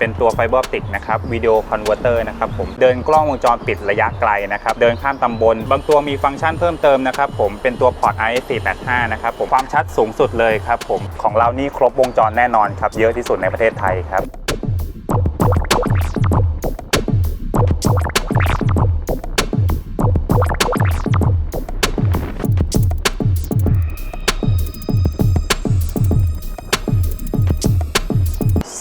เป็นตัวไฟเบอร์ติกนะครับวิดีโอคอนเวอร์เตอร์นะครับผมเดินกล้องวงจรปิดระยะไกลนะครับเดินข้ามตำบล บางตัวมีฟังก์ชันเพิ่มเติมนะครับผมเป็นตัวพอร์ต IS485 นะครับผมความชัดสูงสุดเลยครับผมของเรานี่ครบวงจรแน่นอนครับเยอะที่สุดในประเทศไทยครับ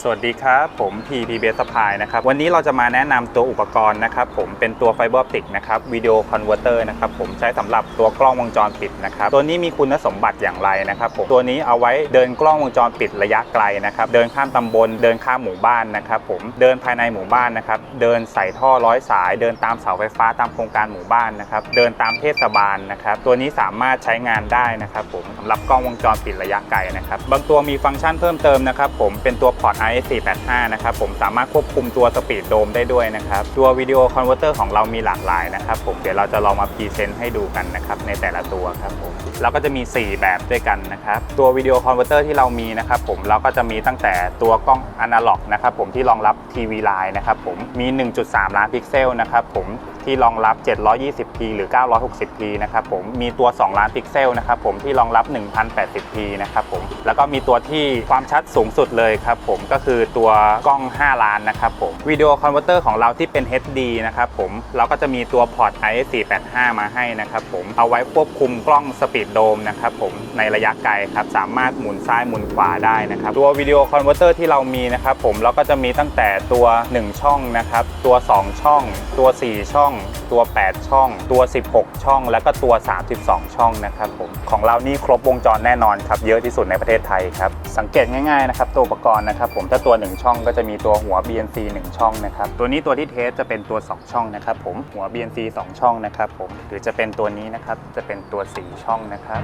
สวัสดีครับ ผม PP b a s p l y นะครับวันนี้เราจะมาแนะนำตัวอุปกรณ์นะครับผมเป็นตัวไฟเบอร์ออปติกนะครับวิดีโอคอนเวอร์เตอร์นะครับผมใช้สำหรับตัวกล้องวงจรปิดนะครับตัวนี้มีคุณสมบัติอย่างไรนะครับผมตัวนี้เอาไว้เดินกล้องวงจรปิดระยะไกลนะครับเดินข้ามตำบลเดินข้ามหมู่บ้านนะครับผมเดินภายในหมู่บ้านนะครับเดินใส่ท่อร้อยสาย เดินตามเสาไฟฟ้าตามโครงการหมู่บ้านนะครับเดินตามเทศบาลนะครับตัวนี้สามารถใช้งานได้นะครับผมสำหรับกล้องวงจรปิดระยะไกลนะครับบางตัวมีฟังก์ชันเพิ่มเติมนะครับผมเป็นตัวพอร์ต IS485 นะครับผมสามารถควบคุมตัวสปีดโดมได้ด้วยนะครับ ตัววิดีโอคอนเวอร์เตอร์ของเรามีหลากหลายนะครับผมเดี๋ยวเราจะลองมาพรีเซนต์ให้ดูกันนะครับในแต่ละตัวครับผมเราก็จะมี 4 แบบด้วยกันนะครับตัววิดีโอคอนเวอร์เตอร์ที่เรามีนะครับผมเราก็จะมีตั้งแต่ตัวกล้องอนาล็อกนะครับผมที่รองรับทีวีไลน์นะครับผมมี 1.3 ล้านพิกเซลนะครับผมที่รองรับ 720p หรือ 960p นะครับผม มีตัว 2 ล้านพิกเซลนะครับผมที่รองรับ 1080p นะครับผม แล้วก็มีตัวที่ความชัดสูงสุดเลยครับผมก็คือตัวกล้อง 5 ล้านนะครับผมวิดีโอคอนเวอร์เตอร์ของเราที่เป็น HD นะครับผมเราก็จะมีตัวพอร์ต IS485 มาให้นะครับผมเอาไว้ควบคุมกล้องสปีดโดมนะครับผมในระยะไกลครับสามารถหมุนซ้ายหมุนขวาได้นะครับตัววิดีโอคอนเวอร์เตอร์ที่เรามีนะครับผมเราก็จะมีตั้งแต่ตัว 1 ช่องนะครับตัว 2 ช่อง ตัว 4 ช่องตัว 8 ช่อง ตัว 16 ช่อง แล้วก็ตัว 32 ช่องนะครับผมของเรานี่ครบวงจรแน่นอนครับเยอะที่สุดในประเทศไทยครับสังเกตง่ายๆนะครับตัวอุปกรณ์นะครับผมถ้าตัว 1 ช่องก็จะมีตัวหัว BNC 1 ช่องนะครับตัวนี้ตัวที่เทสจะเป็นตัว 2 ช่องนะครับผมหัว BNC 2 ช่องนะครับผมหรือจะเป็นตัวนี้นะครับจะเป็นตัว 4 ช่องนะครับ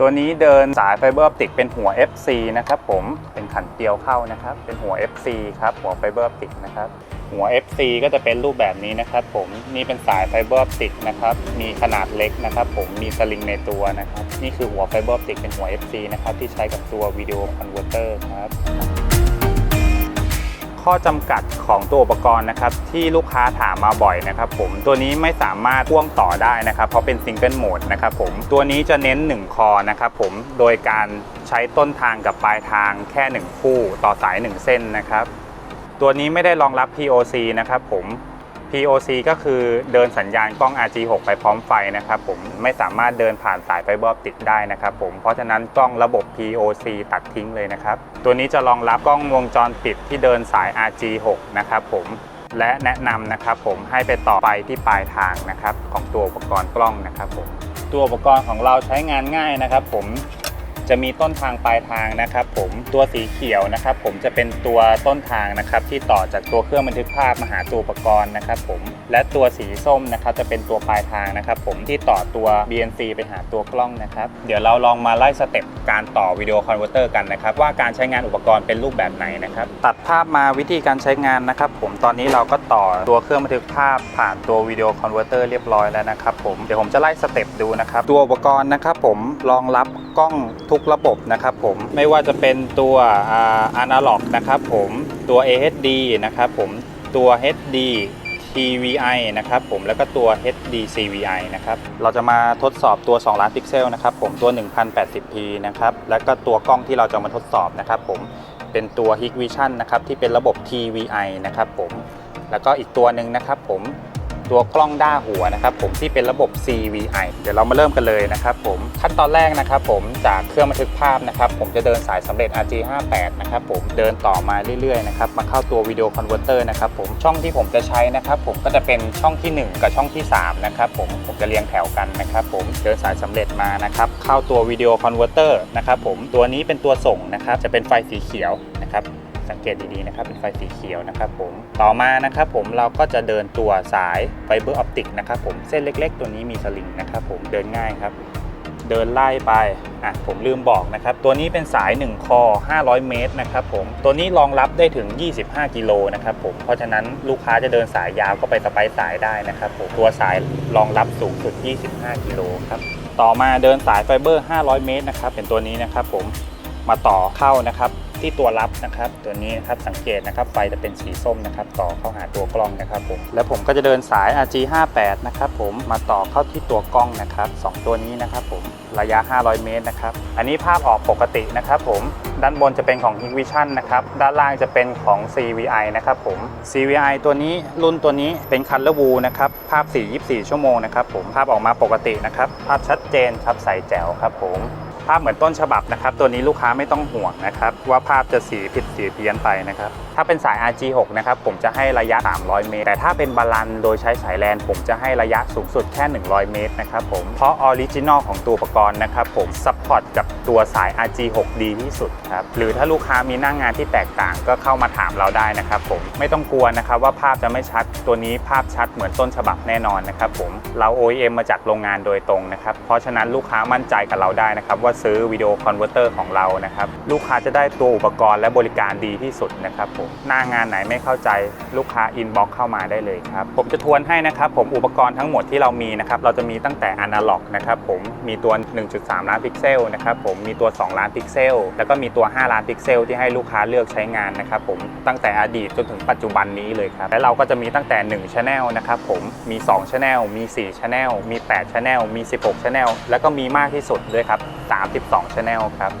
ตัวนี้เดินสายไฟเบอร์ออปติกเป็นหัว FC นะครับผมเป็นขันเกลียวเข้านะครับ เป็นหัว FC ครับ หัวไฟเบอร์ออปติกนะครับ หัว FC ก็จะเป็นรูปแบบนี้นะครับผมนี่เป็นสายไฟเบอร์ออปติกนะครับมีขนาดเล็กนะครับผมมีสลิงในตัวนะครับนี่คือหัวไฟเบอร์ออปติกเป็นหัว FC นะครับที่ใช้กับตัววิดีโอคอนเวอร์เตอร์ครับข้อจำกัดของตัวอุปกรณ์นะครับที่ลูกค้าถามมาบ่อยนะครับผมตัวนี้ไม่สามารถพ่วงต่อได้นะครับเพราะเป็นซิงเกิลโหมดนะครับผมตัวนี้จะเน้น 1 คอนะครับผมโดยการใช้ต้นทางกับปลายทางแค่ 1 คู่ต่อสาย 1 เส้นนะครับ ตัวนี้ไม่ได้รองรับ POC นะครับผม POC ก็คือเดินสัญญาณกล้อง RG6 ไปพร้อมไฟนะครับผมไม่สามารถเดินผ่านสายไฟเบอร์ติกได้นะครับผมเพราะฉะนั้นกล้องระบบ POC ตัดทิ้งเลยนะครับ ตัวนี้จะรองรับกล้องวงจรปิดที่เดินสาย RG6 นะครับผมและแนะนำนะครับผมให้ไปต่อไฟที่ปลายทางนะครับของตัวอุปกรณ์กล้องนะครับผมตัวอุปกรณ์ของเราใช้งานง่ายนะครับผม จะมีต้นทางปลายทางนะครับ ผมตัวสีเขียวนะครับ ผมจะเป็นตัวต้นทางนะครับ ที่ต่อจากตัวเครื่องบันทึกภาพมาหาตัวอุปกรณ์นะครับ ผมและตัวสีส้มนะครับ จะเป็นตัวปลายทางนะครับ ผมที่ต่อตัว BNC ไปหาตัวกล้องนะครับเดี๋ยวเราลองมาไล่สเต็ปการต่อวิดีโอคอนเวอร์เตอร์กันนะครับ ว่าการใช้งานอุปกรณ์เป็นรูปแบบไหนนะครับ ตัดภาพมาวิธีการใช้งานนะครับ ผมตอนนี้เราก็ต่อตัวเครื่องบันทึกภาพผ่านตัววิดีโอคอนเวอร์เตอร์เรียบร้อยแล้วนะครับ ผมเดี๋ยวผมจะไล่สเต็ปดูนะครับ ตัวอุปกรณ์นะครับ ผมรองรับกล้องทุกระบบนะครับผมไม่ว่าจะเป็นตัวอะนาล็อกนะครับผมตัว AHD นะครับผมตัว HD TVI นะครับผมแล้วก็ตัว HD CVI นะครับเราจะมาทดสอบตัว 2 ล้านพิกเซลนะครับผมตัว 1080p นะครับแล้วก็ตัวกล้องที่เราจะมาทดสอบนะครับผมเป็นตัว Hikvision นะครับที่เป็นระบบ TVI นะครับผมแล้วก็อีกตัวหนึ่งนะครับผม ตัวกล้องด้าหัวนะครับผมที่เป็นระบบ CVI เดี๋ยวเรามาเริ่มกันเลยนะครับผมขั้นตอนแรกนะครับผมจากเครื่องบันทึกภาพนะครับผมจะเดินสายสำเร็จ RG58 นะครับผมเดินต่อมาเรื่อยๆนะครับมาเข้าตัววิดีโอคอนเวอร์เตอร์นะครับผมช่องที่ผมจะใช้นะครับผมก็จะเป็นช่องที่ 1 กับช่องที่3นะครับผมผมจะเรียงแถวกันนะครับผมเดินสายสำเร็จมานะครับเข้าตัววิดีโอคอนเวอร์เตอร์นะครับผมตัวนี้เป็นตัวส่งนะครับจะเป็นไฟสีเขียวนะครับ สังเกตดีๆนะครับเป็นไฟสีเขียวนะครับผมต่อมานะครับผมเราก็จะเดินตัวสายไฟเบอร์ออปติกนะครับผมเส้นเล็ก ๆ ตัวนี้มีสลิงนะครับผมเดินง่ายครับเดินไล่ไปอะผมลืมบอกนะครับ ตัวนี้เป็นสาย 1 คอ 500 เมตรนะครับผม ตัวนี้รองรับได้ถึง 25 กิโลนะครับผม เพราะฉะนั้นลูกค้าจะเดินสายยาวก็ไปสไปสายได้นะครับผม ตัวสายรองรับสูงสุด 25 กิโลครับ ต่อมาเดินสายไฟเบอร์ 500 เมตรนะครับ เป็นตัวนี้นะครับผม มาต่อเข้านะครับ ที่ตัวรับนะครับ ตัวนี้ครับสังเกตนะครับไฟจะเป็นสีส้มนะครับ ต่อเข้าหาตัวกล้องนะครับผมแล้วผมก็จะเดินสาย RG58 นะครับผมมาต่อเข้าที่ตัวกล้องนะครับสองตัวนี้นะครับผมระยะ 500 เมตรนะครับ อันนี้ภาพออกปกตินะครับผม ด้านบนจะเป็นของ Hikvision นะครับ ด้านล่างจะเป็นของ CVI นะครับผม CVI ตัวนี้รุ่นตัวนี้เป็น Color View นะครับ ภาพ 4 24 ชั่วโมงนะครับผม ภาพออกมาปกตินะครับ ภาพชัดเจนครับใสแจ๋วครับผม ภาพเหมือนต้นฉบับนะครับ ตัวนี้ลูกค้าไม่ต้องห่วงนะครับ ว่าภาพจะสีผิดสีเพี้ยนไปนะครับ ถ้าเป็นสาย RG6 นะครับ ผมจะให้ระยะ 300 เมตร แต่ถ้าเป็นบาลันโดยใช้สายแลน ผมจะให้ระยะสูงสุดแค่ 100 เมตรนะครับผมเพราะออริจินอลของตัวอุปกรณ์นะครับผมซัพพอร์ตกับ ตัวสาย RG6 ดีที่สุดครับ หรือถ้าลูกค้ามีหน้างงานที่แตกต่างก็เข้ามาถามเราได้นะครับผม ไม่ต้องกลัวนะครับว่าภาพจะไม่ชัด ตัวนี้ภาพชัดเหมือนต้นฉบับแน่นอนนะครับผม เรา OEM มาจากโรงงานโดยตรงนะครับ เพราะฉะนั้นลูกค้ามั่นใจกับเราได้นะครับว่าซื้อวิดีโอคอนเวอร์เตอร์ของเรานะครับ ลูกค้าจะได้ตัวอุปกรณ์และบริการดีที่สุดนะครับผม หน้างานไหนไม่เข้าใจลูกค้าอินบ็อกเข้ามาได้เลยครับ ผมจะทวนให้นะครับผมอุปกรณ์ทั้งหมดที่เรามีนะครับ เราจะมีตั้งแต่อนาล็อกนะครับผม มีตัว 1.3 ล้านพิกเซลนะครับผมมีตัว 2 ล้านพิกเซล แล้วก็มีตัว 5 ล้านพิกเซล ที่ให้ลูกค้าเลือกใช้งานนะครับผมตั้งแต่อดีตจนถึงปัจจุบันนี้เลยครับและเราก็จะมีตั้งแต่1 Channel นะครับผมมี2 Channel มี4 Channel มี8 Channel มี 16 Channel แล้วก็มีมากที่สุดด้วยครับ32 Channel ครับ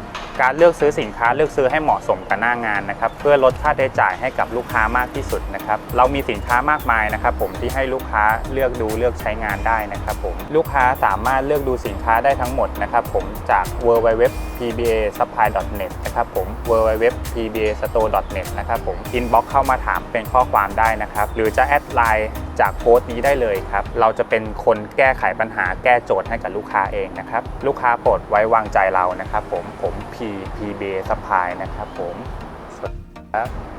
การเลือกซื้อสินค้าเลือกซื้อให้เหมาะสมกับหน้างานนะครับเพื่อลดค่าใช้จ่ายให้กับลูกค้ามากที่สุดนะครับเรามีสินค้ามากมายนะครับผมที่ให้ลูกค้าเลือกดูเลือกใช้งานได้นะครับผมลูกค้าสามารถเลือกดูสินค้าได้ทั้งหมดนะครับผมจาก w w w p b a s u p p l y n e t นะครับผม w w w p b a s t o r e n e t นะครับผมอินบ็อกเข้ามาถามเป็นข้อความได้นะครับหรือจะแอดไลน์ จากโพสต์นี้ได้เลยครับ เราจะเป็นคนแก้ไขปัญหาแก้โจทย์ให้กับลูกค้าเองนะครับ ลูกค้าโปรดไว้วางใจเรานะครับผมผม P P B Supply นะครับผมสวัสดีครับ